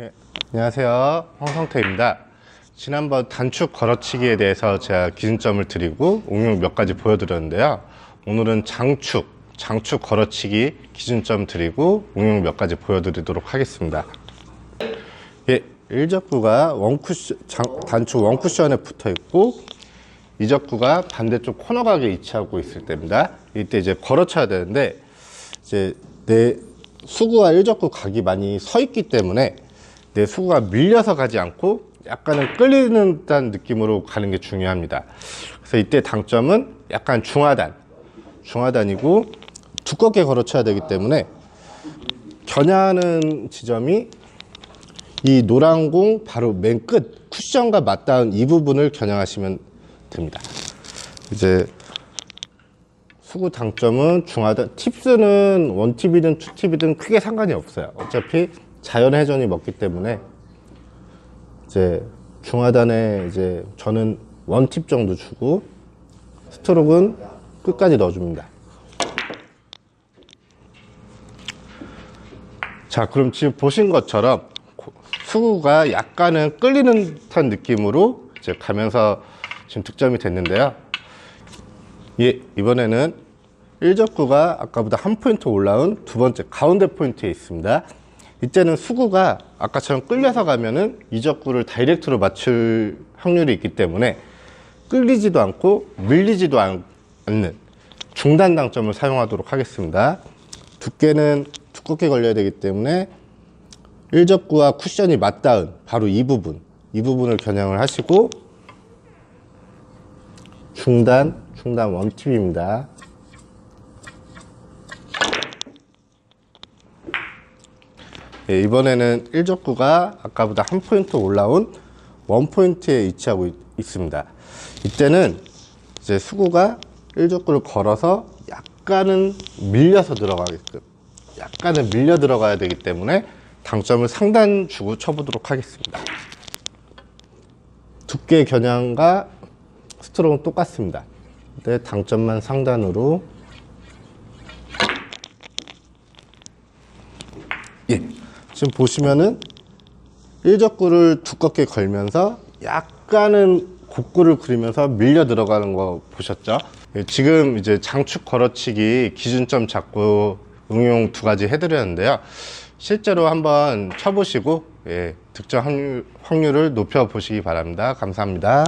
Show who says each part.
Speaker 1: 예, 안녕하세요. 황성태입니다. 지난번 단축 걸어치기에 대해서 제가 기준점을 드리고 응용 몇 가지 보여드렸는데요. 오늘은 장축, 장축 걸어치기 기준점 드리고 응용 몇 가지 보여드리도록 하겠습니다. 예, 1적구가 원쿠션, 장- 단축 원쿠션에 붙어 있고 이적구가 반대쪽 코너각에 위치하고 있을 때입니다. 이때 이제 걸어쳐야 되는데 이제 내 수구와 일적구 각이 많이 서 있기 때문에 내 수구가 밀려서 가지 않고 약간은 끌리는 듯한 느낌으로 가는 게 중요합니다. 그래서 이때 당점은 약간 중하단, 중하단이고 두껍게 걸어 쳐야 되기 때문에 겨냥하는 지점이 이 노란 공 바로 맨 끝 쿠션과 맞닿은 이 부분을 겨냥하시면 됩니다. 이제 수구 당점은 중하단 팁스는 원팁이든 투팁이든 크게 상관이 없어요. 어차피 자연 회전이 먹기 때문에 이제 중하단에 이제 저는 원팁 정도 주고 스트로크는 끝까지 넣어줍니다. 자, 그럼 지금 보신 것처럼 고- 수구가 약간은 끌리는 듯한 느낌으로 이제 가면서 지금 득점이 됐는데요. 예, 이번에는 1적구가 아까보다 한 포인트 올라온 두 번째 가운데 포인트에 있습니다. 이때는 수구가 아까처럼 끌려서 가면은 이 적구를 다이렉트로 맞출 확률이 있기 때문에 끌리지도 않고 밀리지도 않- 않는 중단 당점을 사용하도록 하겠습니다. 두께는 두껍게 걸려야 되기 때문에 1적구와 쿠션이 맞닿은 바로 이 부분, 이 부분을 겨냥을 하시고 중단, 중단 원팁입니다. 예, 이번에는 1적구가 아까보다 한 포인트 올라온 원 포인트에 위치하고 있, 있습니다. 이때는 이제 수구가 1적구를 걸어서 약간은 밀려서 들어가게끔 약간은 밀려 들어가야 되기 때문에 당점을 상단 주고 쳐보도록 하겠습니다. 두께 겨냥과 스트로크는 똑같습니다. 근데 당점만 상단으로 예. 지금 보시면은 일적구를 두껍게 걸면서 약간은 곡구를 그리면서 밀려 들어가는 거 보셨죠? 예, 지금 이제 장축 걸어치기 기준점 잡고 응용 두 가지 해드렸는데요. 실제로 한번 쳐보시고 예, 득점 확률, 확률을 높여 보시기 바랍니다. 감사합니다.